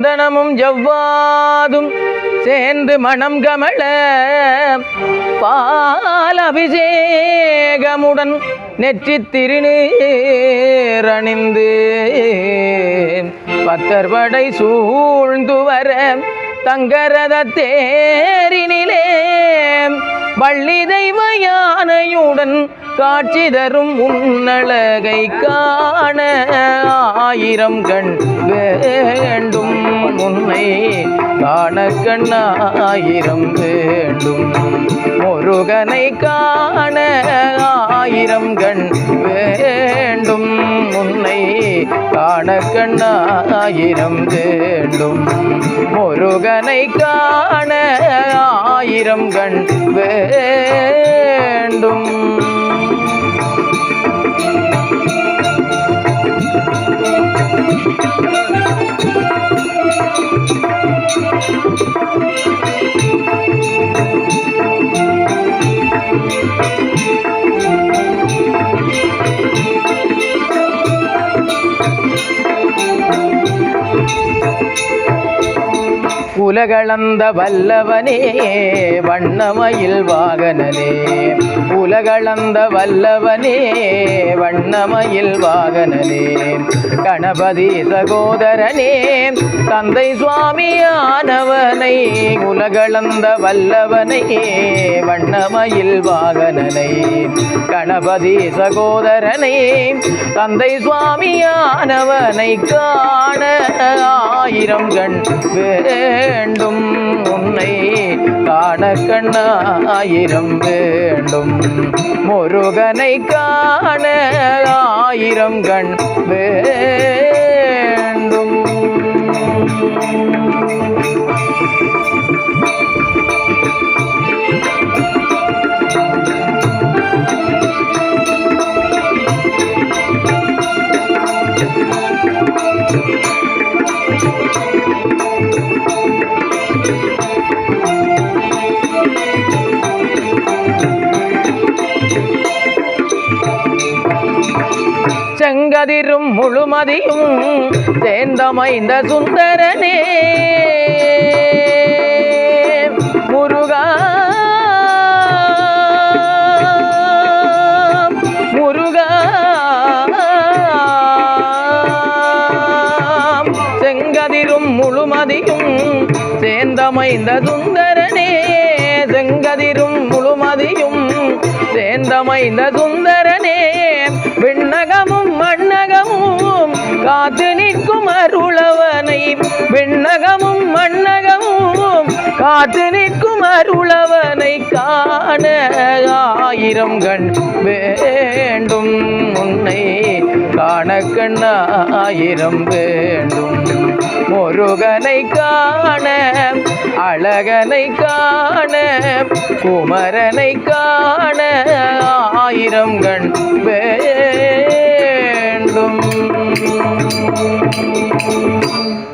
சந்தனமும் ஜவ்வாதும் சேர்ந்து மணம் கமழ பால் அபிஷேகமுடன் நெற்றி திருநீரணிந்து பத்தர் படை சூழ்ந்து வர தங்கரத தேரினிலே வள்ளி தெய்வ யானையுடன் காட்சி தரும் உன்னழகை காண ஆயிரம் கண் வேண்டும். உன்னை காண கண்ணாயிரம் வேண்டும். முருகனை காண ஆயிரம் கண் வேண்டும். உன்னை காண கண்ணாயிரம் வேண்டும். முருகனை காண ஆயிரம் கண் வேண்டும். Thank you. Música உலகளந்த வல்லவனே வண்ணமயில் வாகனனே. உலகளந்த வல்லவனே வண்ணமயில் வாகனனே. கணபதி சகோதரனே தந்தை சுவாமியானவனை உலகளந்த வல்லவனை வண்ணமயில் வாகனனை. கணபதி சகோதரனை தந்தை சுவாமியானவனை காண ஆயிரம் கண் வேண்டும். உன்னை காண கண்ணாயிரம் வேண்டும். முருகனை காண ஆயிரம் கண் வே செங்கதிரும் முழுமதியும் சேர்ந்தமைந்த சுந்தரனே. முருகா முருகா. செங்கதிரும் முழுமதியும் சேர்ந்தமைந்த சுந்தரனே. செங்கதிரும் முழுமதியும் சேர்ந்தமைந்த சுந்தரனே. காத்து நிற்கும் அருளவனை. விண்ணகமும் மண்ணகமும் காத்து நிற்கும் அருளவனை. காண ஆயிரம் கண் வேண்டும் உன்னை. காண கண்ணாயிரம் வேண்டும். முருகனை காண அழகனை காண குமரனை காண ஆயிரம் கண் வேண்டும். Thank you.